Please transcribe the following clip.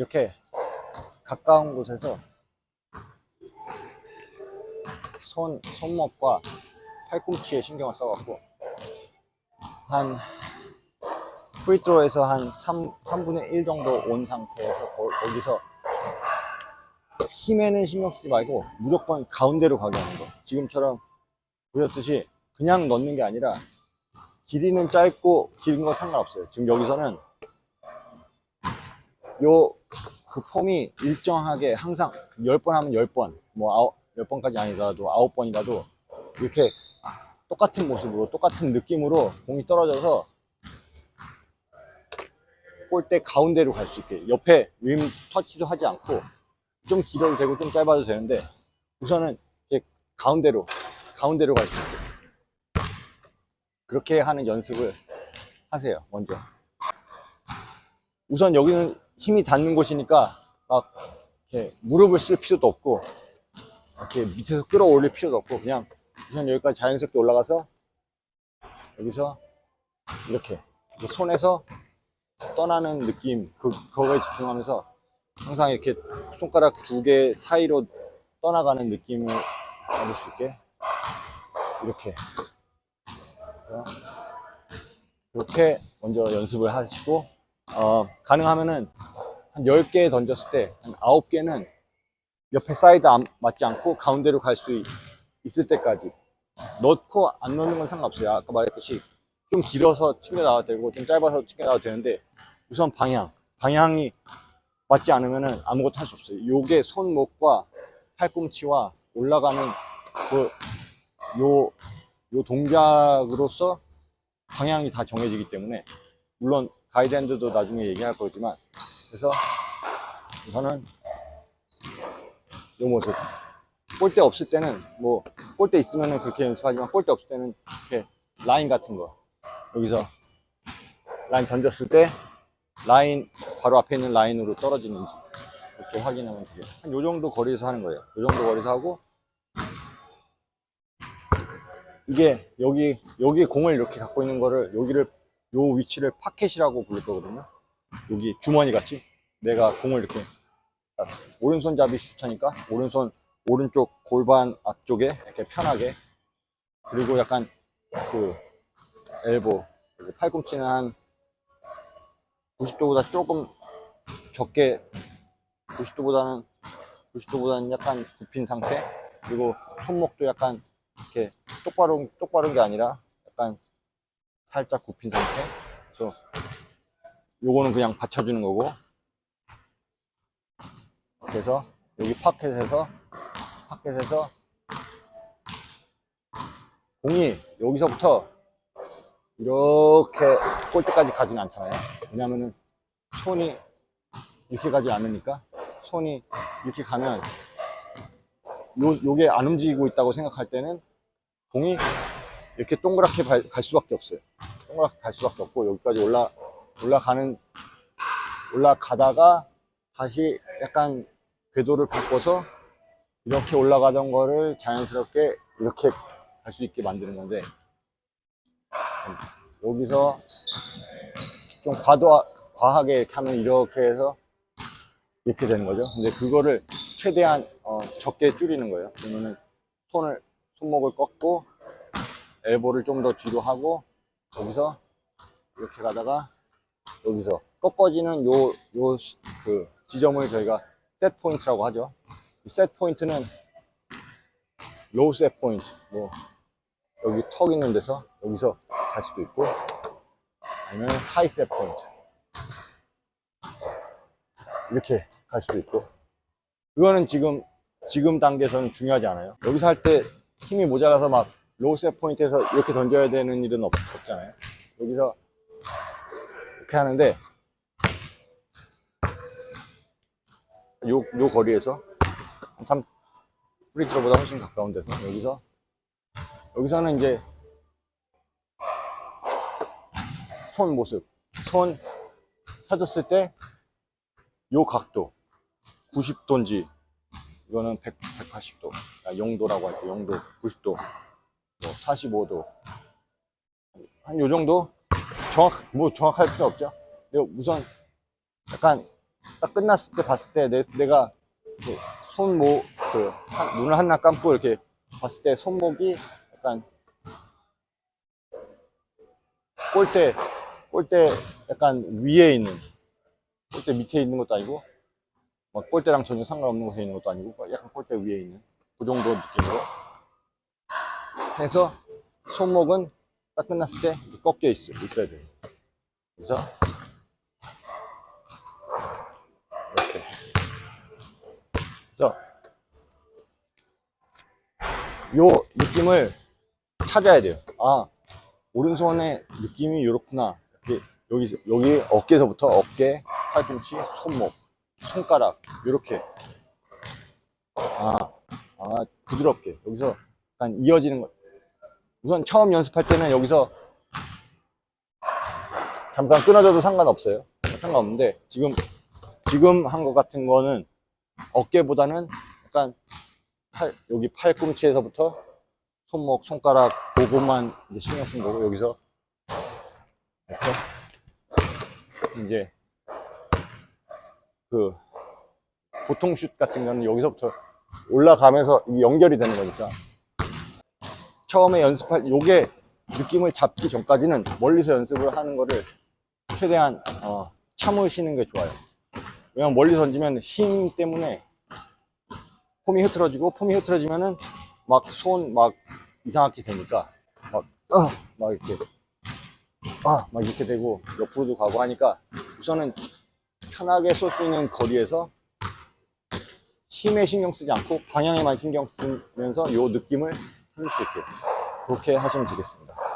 이렇게 가까운 곳에서 손, 손목과 팔꿈치에 신경을 써갖고 한 프리트로에서 한 3, 3분의 1 정도 온 상태에서 거, 거기서 힘에는 신경 쓰지 말고 무조건 가운데로 가게 하는 거. 지금처럼 보셨듯이 그냥 넣는 게 아니라 길이는 짧고 긴 거 상관없어요. 지금 여기서는 요 그 폼이 일정하게 항상 10번 하면 10번 뭐 아홉, 10번까지 아니더라도 9번이라도 이렇게 똑같은 모습으로 똑같은 느낌으로 공이 떨어져서 골대 가운데로 갈 수 있게 옆에 림 터치도 하지 않고 좀 길어도 되고 좀 짧아도 되는데 우선은 가운데로 가운데로 갈 수 있게 그렇게 하는 연습을 하세요 먼저. 우선 여기는 힘이 닿는 곳이니까 막 이렇게 무릎을 쓸 필요도 없고 이렇게 밑에서 끌어올릴 필요도 없고 그냥 우선 여기까지 자연스럽게 올라가서 여기서 이렇게 손에서 떠나는 느낌 그, 그거에 집중하면서 항상 이렇게 손가락 두 개 사이로 떠나가는 느낌을 받을 수 있게 이렇게. 이렇게 먼저 연습을 하시고 어, 가능하면은 한 10개 던졌을 때 한 9개는 옆에 사이드 안, 맞지 않고 가운데로 갈 수 있을 때까지. 넣고 안 넣는 건 상관없어요. 아까 말했듯이 좀 길어서 튕겨 나가도 되고 좀 짧아서 튕겨 나가도 되는데 우선 방향. 방향이 맞지 않으면은 아무것도 할 수 없어요. 요게 손목과 팔꿈치와 올라가는 그 요, 요 동작으로서 방향이 다 정해지기 때문에 물론 가이드핸드도 나중에 얘기할 거지만 그래서 우선은 요 모습. 골대 없을 때는 뭐 골대 있으면은 그렇게 연습하지만 골대 없을 때는 이렇게 라인 같은 거. 여기서 라인 던졌을 때 라인 바로 앞에 있는 라인으로 떨어지는지 이렇게 확인하면 돼요. 한 요 정도 거리에서 하는 거예요. 요 정도 거리에서 하고 이게 여기 여기 공을 이렇게 갖고 있는 거를 여기를 요 위치를 파켓이라고 부를 거거든요 여기 주머니 같이 내가 공을 이렇게 딱 오른손잡이 슈터니까 오른손 오른쪽 골반 앞쪽에 이렇게 편하게 그리고 약간 그 엘보 그리고 팔꿈치는 한 90도보다 조금 적게 90도보다는 90도보다는 약간 굽힌 상태 그리고 손목도 약간 이렇게 똑바로 똑바른 게 아니라 약간 살짝 굽힌 상태. 그래서 요거는 그냥 받쳐주는 거고. 그래서 여기 파켓에서 파켓에서 공이 여기서부터 이렇게 골대까지 가지는 않잖아요. 왜냐면은 손이 이렇게 가지 않으니까 손이 이렇게 가면 요, 요게 안 움직이고 있다고 생각할 때는 공이 이렇게 동그랗게 갈, 갈 수밖에 없어요. 동그랗게 갈 수밖에 없고 여기까지 올라 올라가는 올라가다가 다시 약간 궤도를 바꿔서 이렇게 올라가던 거를 자연스럽게 이렇게 갈 수 있게 만드는 건데 여기서 좀 과도 과하게 하면 이렇게 해서 이렇게 되는 거죠. 근데 그거를 최대한 어, 적게 줄이는 거예요. 그러면은 손을 손목을 꺾고 엘보를 좀 더 뒤로 하고 여기서 이렇게 가다가 여기서 꺾어지는 요 요 그 지점을 저희가 셋 포인트라고 하죠. 이셋 포인트는 로우 셋 포인트 뭐 여기 턱 있는 데서 여기서 갈 수도 있고 아니면 하이 셋 포인트 이렇게 갈 수도 있고. 그거는 지금 지금 단계에서는 중요하지 않아요. 여기서 할 때 힘이 모자라서 막 로우 셋 포인트에서 이렇게 던져야 되는 일은 없, 없잖아요. 여기서 이렇게 하는데 요, 요 거리에서 한 3, 프리트로보다 훨씬 가까운 데서 여기서 여기서는 이제 손 모습 손 펴졌을 때 요 각도 90도인지 이거는 100, 180도 아, 용도라고 할 때 용도 90도 뭐 45도 한 요 정도 정확 뭐 정확할 필요 없죠. 근데 우선 약간 딱 끝났을 때 봤을 때 내, 내가 그 손목 그 한- 눈을 하나 감고 이렇게 봤을 때 손목이 약간 골대 골대 약간 위에 있는 골대 밑에 있는 것도 아니고 막 골대랑 전혀 상관없는 곳에 있는 것도 아니고 약간 골대 위에 있는 그 정도 느낌으로 해서 손목은 딱 끝났을 때 꺾여 있, 있어야 돼요. 그래서 이렇게 그래서 요 느낌을 찾아야 돼요. 아 오른손의 느낌이 이렇구나. 이렇게 여기 여기 어깨에서부터 어깨, 팔꿈치, 손목, 손가락 이렇게 아, 아 부드럽게 여기서 약간 이어지는 거. 우선 처음 연습할 때는 여기서 잠깐 끊어져도 상관없어요. 상관없는데 지금 지금 한 것 같은 거는 어깨보다는 약간 팔, 여기 팔꿈치에서부터 손목, 손가락 그것만 이제 신경 쓴 거고 여기서 이렇게 이제 그 보통 슛 같은 거는 여기서부터 올라가면서 연결이 되는 거니까 처음에 연습할 요게 느낌을 잡기 전까지는 멀리서 연습을 하는 거를 최대한 어, 참으시는 게 좋아요. 왜냐면 멀리 던지면 힘 때문에 폼이 흐트러지고 폼이 흐트러지면은 막 손 막 이상하게 되니까 막, 어, 막 이렇게 아, 막 이렇게 되고 옆으로도 가고 하니까 우선은 편하게 쏠 수 있는 거리에서 힘에 신경 쓰지 않고 방향에만 신경 쓰면서 요 느낌을 찾을 수 있게 그렇게 하시면 되겠습니다.